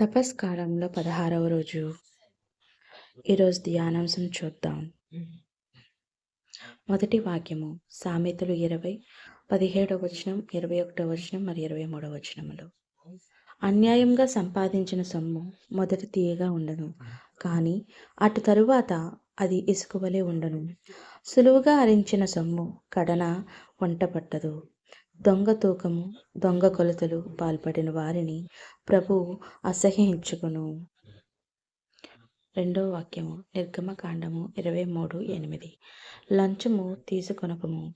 తపస్కాలంలో పదహారవ రోజు ఈరోజు ధ్యానాంశం చూద్దాం. మొదటి వాక్యము సామెతలు ఇరవై పదిహేడవ వచనం ఇరవై ఒకటవ వచనం మరి ఇరవై మూడవ వచనములు. అన్యాయంగా సంపాదించిన సొమ్ము మొదటి తీయగా ఉండను కానీ అటు తరువాత అది ఇసుకవలే ఉండను. సులువుగా అరించిన సొమ్ము కడన వంట పట్టదు దొంగ తూకము దొంగ కొలతలు పాల్పడిన వారిని ప్రభు అసహ్యించుకును. రెండో వాక్యము నిర్గమకాండము ఇరవై మూడు ఎనిమిది. లంచము తీసుకొనకము.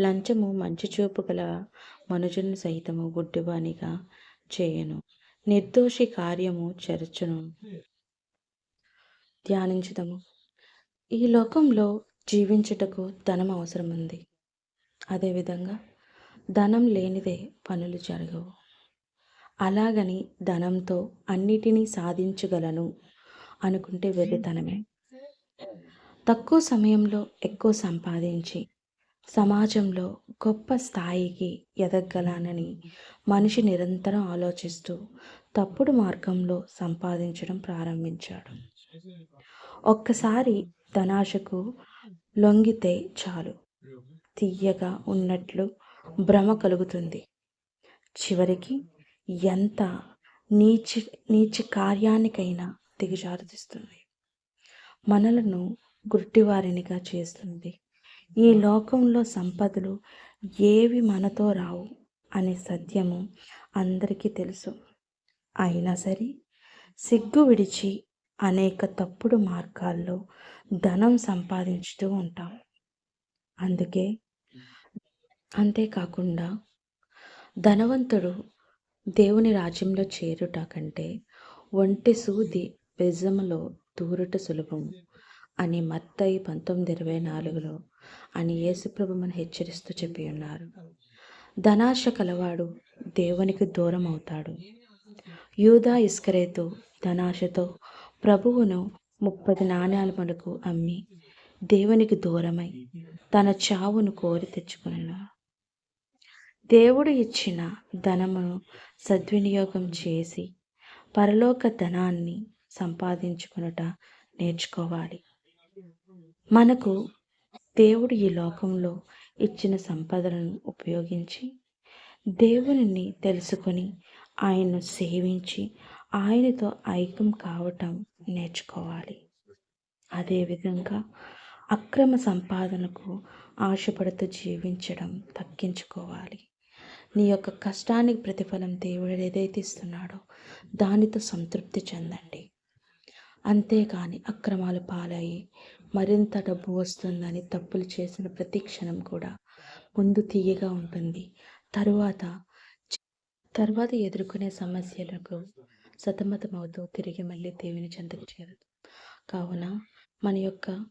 లంచము మంచి చూపు గల మనుజుని సైతము గుడ్డివానిగా చేయను. నిర్దోషి కార్యము చెరచును. ధ్యానించుదము. ఈ లోకంలో జీవించుటకు ధనం అవసరం ఉంది అదేవిధంగా ధనం లేనిదే పనులు జరగవు. అలాగని ధనంతో అన్నిటినీ సాధించగలను అనుకుంటే వెర్రితనమే. తక్కువ సమయంలో ఎక్కువ సంపాదించి సమాజంలో గొప్ప స్థాయికి ఎదగలనని మనిషి నిరంతరం ఆలోచిస్తూ తప్పుడు మార్గంలో సంపాదించడం ప్రారంభించాడు. ఒక్కసారి ధనాశకు లొంగితే చాలు. తీయగా ఉన్నట్లు భ్రమ కలుగుతుంది. చివరికి ఎంత నీచ నీచ కార్యానికైనా దిగజారుతిస్తుంది మనలను గుడ్డివారినిగా చేస్తుంది. ఈ లోకంలో సంపదలు ఏవి మనతో రావు అనే సత్యము అందరికీ తెలుసు. అయినా సరే సిగ్గు విడిచి అనేక తప్పుడు మార్గాల్లో ధనం సంపాదించుతూ ఉంటాం. అందుకే అంతేకాకుండా ధనవంతుడు దేవుని రాజ్యంలో చేరుట కంటే ఒంటి సూది బెజములో దూరుట సులభం అని మత్తయి పంతొమ్మిది ఇరవై నాలుగులో అని యేసుప్రభు మన హెచ్చరిస్తూ చెప్పి ఉన్నారు. ధనాశ కలవాడు దేవునికి దూరం అవుతాడు. యూదా ఇస్కరేతు ధనాశతో ప్రభువును ముప్పది నాణ్యాల మనకు అమ్మి దేవునికి దూరమై తన చావును కోరి తెచ్చుకున్నాడు. దేవుడు ఇచ్చిన ధనమును సద్వినియోగం చేసి పరలోక ధనాన్ని సంపాదించుకునుట నేర్చుకోవాలి. మనకు దేవుడు ఈ లోకంలో ఇచ్చిన సంపదలను ఉపయోగించి దేవుని తెలుసుకొని ఆయన్ను సేవించి ఆయనతో ఐక్యం కావటం నేర్చుకోవాలి. అదేవిధంగా అక్రమ సంపాదనకు ఆశపడుతూ జీవించడం తగ్గించుకోవాలి. నీ యొక్క కష్టానికి ప్రతిఫలం దేవుడు ఏదైతే ఇస్తున్నాడో దానితో సంతృప్తి చెందండి. అంతేకాని అక్రమాలు పాలయ్యి మరింత డబ్బు వస్తుందని తప్పులు చేసిన ప్రతి క్షణం కూడా ముందు తీయగా ఉంటుంది. తరువాత తర్వాత ఎదుర్కొనే సమస్యలకు సతమతమవుతూ తిరిగి మళ్ళీ దేవుని చెంతకు చేరదు. కావున మన యొక్క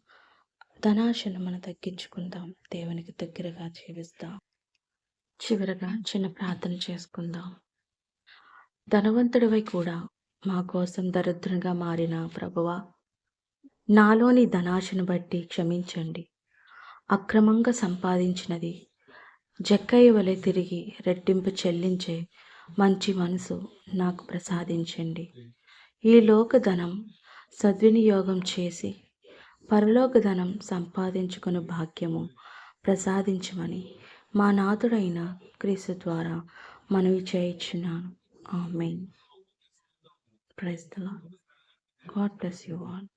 ధనాశను మనం తగ్గించుకుందాం. దేవునికి దగ్గరగా జీవిస్తాం. చివరగా చిన్న ప్రార్థన చేసుకుందాం. ధనవంతుడివై కూడా మా కోసం దరిద్రంగా మారిన ప్రభువా నాలోని ధనాశను బట్టి క్షమించండి. అక్రమంగా సంపాదించినది జక్కయ్య వలె తిరిగి రెట్టింపు చెల్లించే మంచి మనసు నాకు ప్రసాదించండి. ఈ లోక ధనం సద్వినియోగం చేసి పరలోక ధనం సంపాదించుకుని భాగ్యము ప్రసాదించమని మా నాథుడైన క్రీస్తు ద్వారా మనవి amen praise God bless you all.